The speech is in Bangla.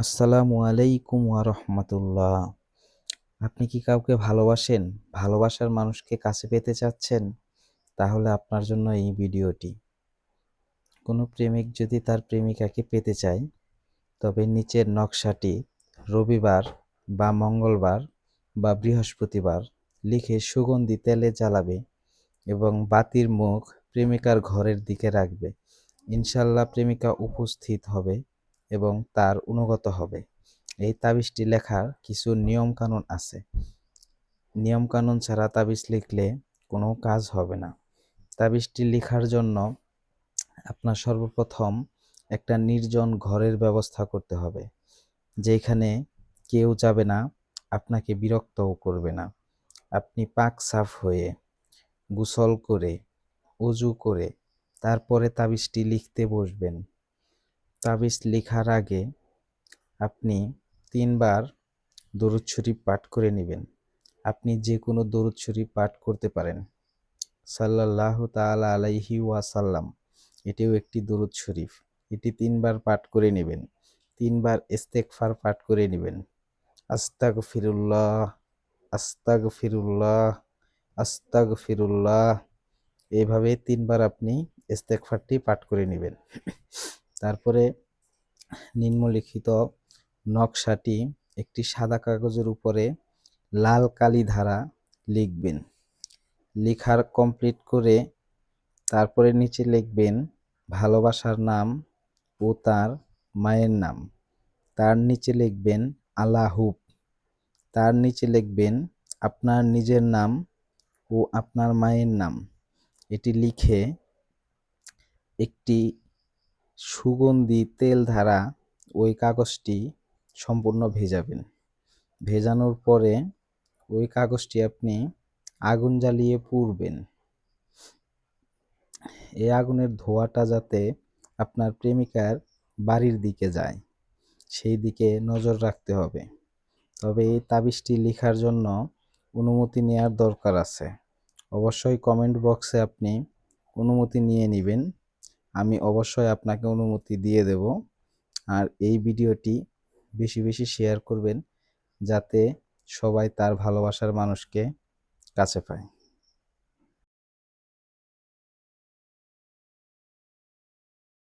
আসসালামু আলাইকুম রাহমাতুল্লাহ। আপনি কি কাউকে ভালোবাসেন? ভালোবাসার মানুষকে কাছে পেতে চাচ্ছেন? তাহলে আপনার জন্য এই ভিডিওটি। কোনো প্রেমিক যদি তার প্রেমিকাকে পেতে চায়, তবে নিচের নকশাটি রবিবার বা মঙ্গলবার বা বৃহস্পতিবার লিখে সুগন্ধি তেলে জ্বালাবে এবং বাতির মুখ প্রেমিকার ঘরের দিকে রাখবে। ইনশাল্লাহ প্রেমিকা উপস্থিত হবে। এবং তার অনুগত হবে। এই তাবিজটি লেখার কিছু নিয়মকানুন আছে। নিয়মকানুন ছাড়া তাবিজ লিখলে কোনো কাজ হবে না। তাবিজটি লেখার জন্য আপনার সর্বপ্রথম একটা নির্জন ঘরের ব্যবস্থা করতে হবে, যেখানে কেউ যাবে না, আপনাকে বিরক্তও করবে না। আপনি পাক সাফ হয়ে, গোসল করে অজু করে, তারপরে তাবিজটি লিখতে বসবেন। তাবিজ লেখার আগে আপনি তিনবার দরুদ শরীফ পাঠ করে নেবেন। আপনি যে কোনো দরুদ শরীফ পাঠ করতে পারেন। সাল্লাহ তালা আলাইহি ওয়াসাল্লাম, এটিও একটি দরুদ শরীফ। এটি তিনবার পাঠ করে নেবেন। তিনবার ইস্তেকফার পাঠ করে নেবেন। আস্তাগ ফিরুল্লাহ আস্তাগ ফিরুল্লাহ আস্তাগ ফিরুল্লাহ এইভাবে তিনবার আপনি ইস্তেকফারটি পাঠ করে নেবেন। তারপরে নিম্নলিখিত নকশাটি একটি সাদা কাগজের উপরে লাল কালি ধারা লিখবেন। লেখার কমপ্লিট করে তারপরে নিচে লিখবেন, ভালোবাসার নাম ও তার মায়ের নাম। তার নিচে লিখবেন আলাহুব তার নিচে লিখবেন, আপনার নিজের নাম ও আপনার মায়ের নাম। এটি লিখে একটি সুগন্ধি, তেল ধারা ওই কাগজটি সম্পূর্ণ ভেজাবেন। ভেজানোর পরে ওই কাগজটি আপনি আগুন জ্বালিয়ে পুড়বেন। এই আগুনের ধোঁয়াটা যাতে আপনার প্রেমিকার বাড়ির দিকে যায়, সেই দিকে নজর রাখতে হবে। তবে এই তাবিজটি লেখার জন্য অনুমতি নেওয়ার দরকার আছে। অবশ্যই কমেন্ট বক্সে আপনি অনুমতি নিয়ে নেবেন। আমি অবশ্যই আপনাকে অনুমতি দিয়ে দেব। আর এই ভিডিওটি বেশি বেশি শেয়ার করবেন, যাতে সবাই তার ভালোবাসার মানুষকে কাছে পায়।